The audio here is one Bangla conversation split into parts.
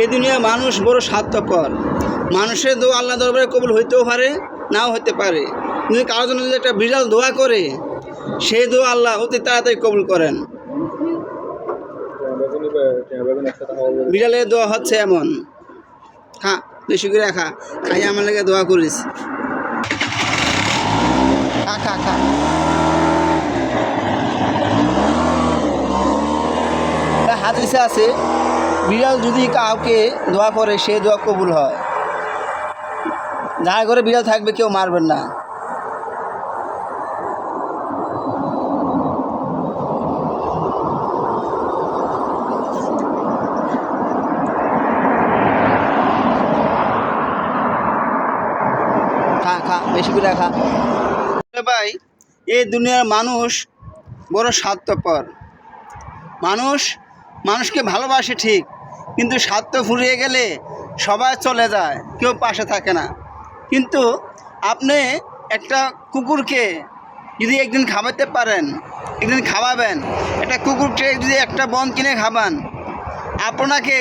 এই দুনিয়া মানুষ বড় স্বার্থপর। মানুষের দোয়া আল্লাহ দরবারে কবুল হইতেও পারে, নাও হতে পারে। কিন্তু কারোর জন্য যদি একটা বিড়াল দোয়া করে, সেই দোয়া আল্লাহ অতি তাড়াতাড়ি কবুল করেন। বিড়ালের দোয়া হচ্ছে এমন। খা, বেশি করে খা, খাই, আমার লাগে দোয়া করিস। খা খা খা। তা হাদিসে আছে বিড়াল যদি কাউকে দোয়া করে, সে দোয়া কবুল হয়। যার ঘরে বিড়াল থাকবে, কেউ মারবেন না। খা খা, বেশি ভাই এই দুনিয়ার মানুষ বড় স্বার্থপর। মানুষ, মানুষকে ভালোবাসে ঠিক। কিন্তু স্বার্থ ফুরিয়ে গেলে সবাই চলে যায়, কেউ পাশে থাকে না। কিন্তু আপনি একটা কুকুরকে যদি একদিন খাওয়াতে পারেন, একদিন খাওয়াবেন, একটা কুকুরকে যদি একটা বন কিনে খাবান আপনাকে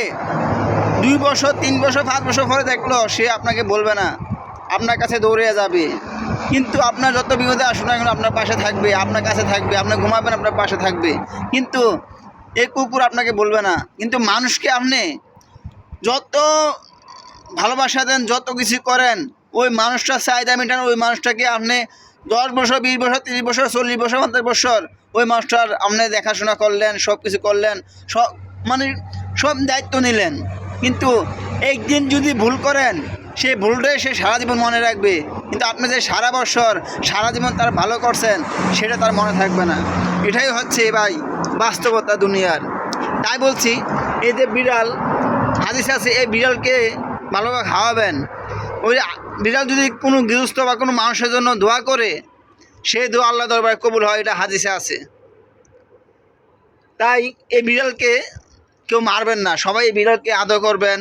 দুই বছর, তিন বছর, পাঁচ বছর পরে দেখল, সে আপনাকে বলবে না, আপনার কাছে দৌড়ে যাবে। কিন্তু আপনার যত বিপদে আসুন না কেন, আপনার পাশে থাকবে, আপনার কাছে থাকবে আপনার ঘুমাবেন, আপনার পাশে থাকবে। কিন্তু এই কুকুর আপনাকে বলবে না। কিন্তু মানুষকে আপনি যত ভালোবাসা দেন, যত কিছু করেন, ওই মানুষটার চাহিদা মেটান ওই মানুষটাকে আপনি দশ বছর, বিশ বছর, তিরিশ বছর, চল্লিশ বছর, পঞ্চাশ বছর, ওই মানুষটার আপনি দেখাশোনা করলেন সব কিছু করলেন, সব মানে সব দায়িত্ব নিলেন। কিন্তু একদিন যদি ভুল করেন, সেই ভুলটাই সে সারা জীবন মনে রাখবে। কিন্তু আপনি যে সারা বছর, সারা জীবন তার ভালো করছেন, সেটা তার মনে থাকবে না। এটাই হচ্ছে ভাই। বাস্তবতা দুনিয়ার। তাই বলছি, এই যে বিড়াল, হাদিস আছে, এই বিড়ালকে ভালোভাবে খাওয়াবেন। ওই বিড়াল যদি কোনো গৃহস্থ বা কোনো মানুষের জন্য দোয়া করে, সেই দোয়া আল্লাহ দরবারে কবুল হয়, এটা হাদিসে আছে। তাই এই বিড়ালকে কেউ মারবেন না, সবাই এই বিড়ালকে আদর করবেন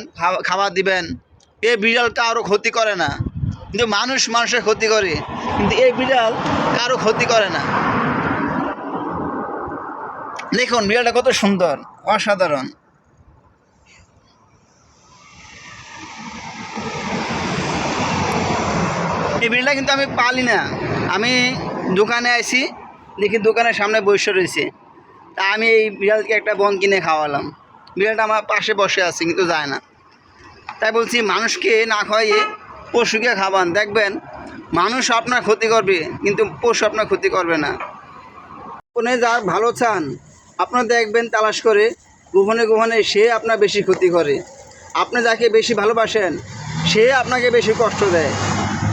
খাবার দিবেন। এই বিড়ালটা কারও ক্ষতি করে না, কিন্তু মানুষ মানুষের ক্ষতি করে, কিন্তু এই বিড়াল কারও ক্ষতি করে না। দেখুন, বিড়ালটা কত সুন্দর, অসাধারণ। এই বিড়ালটা কিন্তু আমি পালি না। আমি দোকানে আইছি, দেখি দোকানের সামনে বসে রয়েছে। তা আমি এই বিড়ালকে একটা বন কিনে খাওয়ালাম। বিড়ালটা আমার পাশে বসে আছে, কিন্তু যায় না। তাই বলছি, মানুষকে না খাইয়ে পশুকে খাবান দেখবেন, মানুষ আপনার ক্ষতি করবে, কিন্তু পশু আপনার ক্ষতি করবে না। গোপনে যার ভালো চান। আপনার দেখবেন তালাশ করে, গোপনে গোপনে সে আপনার বেশি ক্ষতি করে। আপনি যাকে বেশি ভালোবাসেন, সে আপনাকে বেশি কষ্ট দেয়,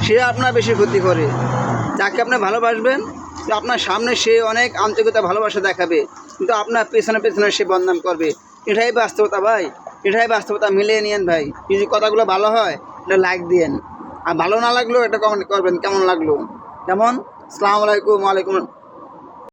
সে আপনার বেশি ক্ষতি করে। যাকে আপনি ভালোবাসবেন আপনার সামনে সে অনেক আন্তরিকতা, ভালোবাসা দেখাবে। কিন্তু আপনার পেছনে পেছনে সে বদনাম করবে। এটাই বাস্তবতা ভাই। এটাই বাস্তবতা, মিলিয়ে নিয়েন ভাই। যদি কথাগুলো ভালো হয়, এটা লাইক দিয়েন। আর ভালো না লাগলেও এটা কমেন্ট করবেন, কেমন লাগল? যেমন, সালামু আলাইকুম, ওয়ালাইকুম